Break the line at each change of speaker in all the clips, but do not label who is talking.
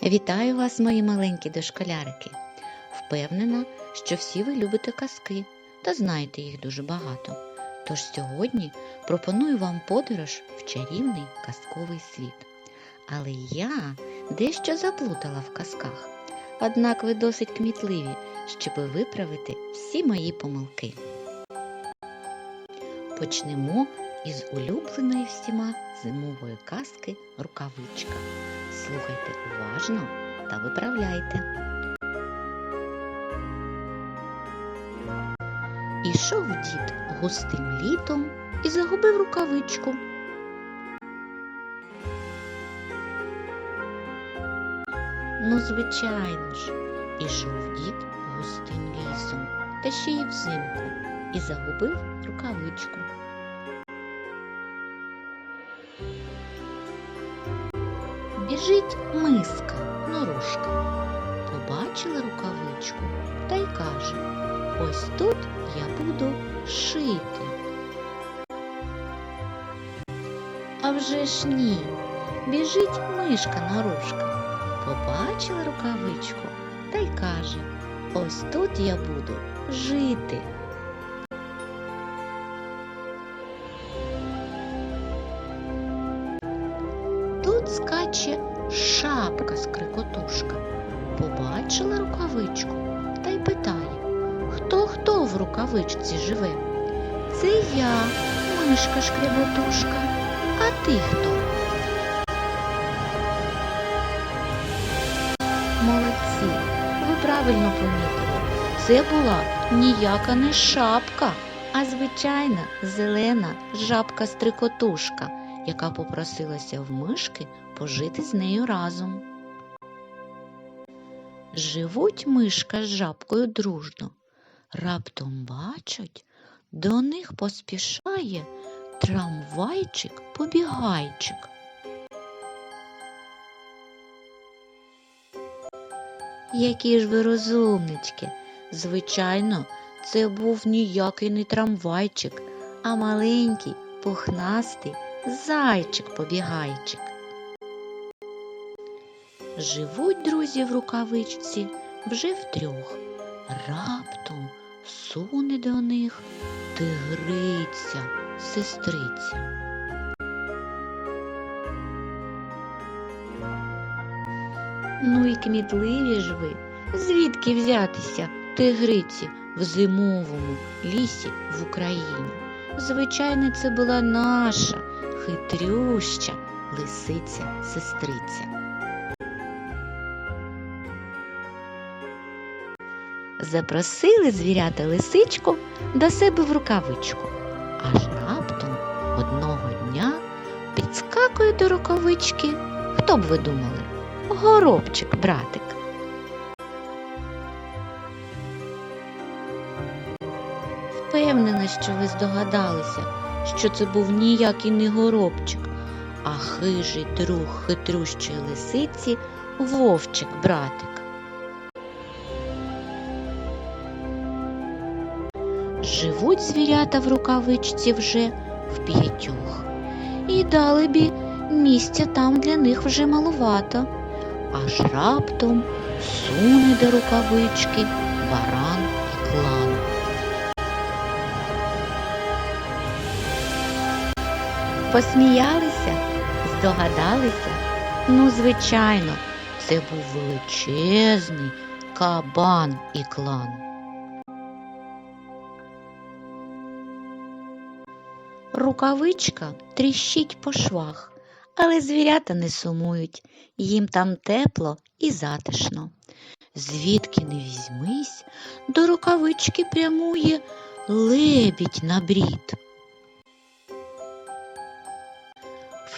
Вітаю вас, мої маленькі дошколярики. Впевнена, що всі ви любите казки та знаєте їх дуже багато. Тож сьогодні пропоную вам подорож в чарівний казковий світ. Але я дещо заплутала в казках, однак ви досить кмітливі, щоб виправити всі мої помилки. Почнемо із улюбленої всіма зимової казки Рукавичка. Слухайте уважно та виправляйте. Ішов дід густим літом і загубив рукавичку. Ну, звичайно ж, ішов дід густим лісом, та ще й взимку, і загубив рукавичку. Біжить миска, норушка. Побачила рукавичку та й каже Ось тут я буду шити. А вже ж ні. Біжить мишка норушка. Побачила рукавичку та й каже Ось тут я буду жити. Тут скаче шапка скрикотушка. Побачила рукавичку та й питає, хто хто в рукавичці живе? Це я, мишка шкряботушка, а ти хто? Молодці, ви правильно помітили. Це була ніяка не шапка, а звичайна зелена жабка-стрикотушка, яка попросилася в мишки пожити з нею разом. Живуть мишка з жабкою дружно. Раптом бачать, до них поспішає трамвайчик-побігайчик. Які ж ви розумнички. Звичайно, це був ніякий не трамвайчик, а маленький, пухнастий зайчик-побігайчик. Живуть друзі в рукавичці вже втрьох. Раптом суне до них тигриця, сестриця. Ну і кмітливі ж ви. Звідки взятися тигриці в зимовому лісі в Україні? Звичайно, це була наша хитрюща лисиця-сестриця. Запросили звірята лисичку до себе в рукавичку. Аж раптом одного дня підскакує до рукавички. Хто б ви думали? Горобчик, братик. Впевнена, що ви здогадалися, що це був ніякий не горобчик, а хижий друг хитрющої лисиці вовчик, братик. Живуть звірята в рукавичці вже в п'ятьох. І далебі місця там для них вже малувато. Аж раптом суне до рукавички баран Посміялися, здогадалися? Ну, звичайно, це був величезний кабан і клан. Рукавичка тріщить по швах, але звірята не сумують, їм там тепло і затишно. Звідки не візьмись, до рукавички прямує лебідь на брід.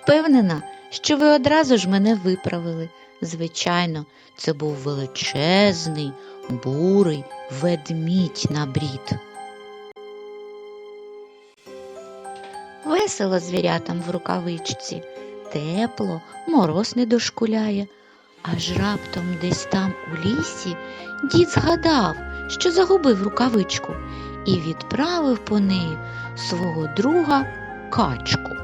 Впевнена, що ви одразу ж мене виправили. Звичайно, це був величезний, бурий ведмідь на брід. Весело звірятам в рукавичці, тепло, мороз не дошкуляє. Аж раптом десь там у лісі дід згадав, що загубив рукавичку, і відправив по неї свого друга качку.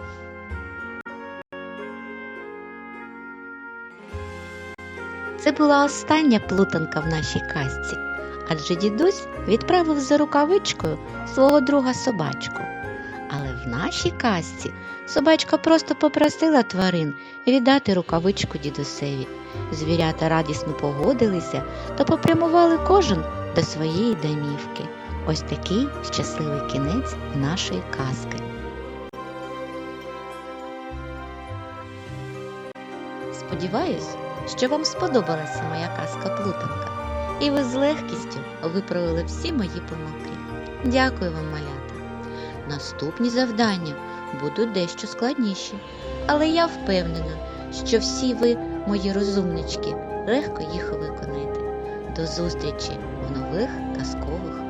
Це була остання плутанка в нашій казці, адже дідусь відправив за рукавичкою свого друга собачку. Але в нашій казці собачка просто попросила тварин віддати рукавичку дідусеві. Звірята радісно погодилися та попрямували кожен до своєї домівки. Ось такий щасливий кінець нашої казки. Сподіваюсь, що вам сподобалася моя казка Плутанка, і ви з легкістю виправили всі мої помилки. Дякую вам, малята. Наступні завдання будуть дещо складніші, але я впевнена, що всі ви, мої розумнички, легко їх виконаєте. До зустрічі в нових казкових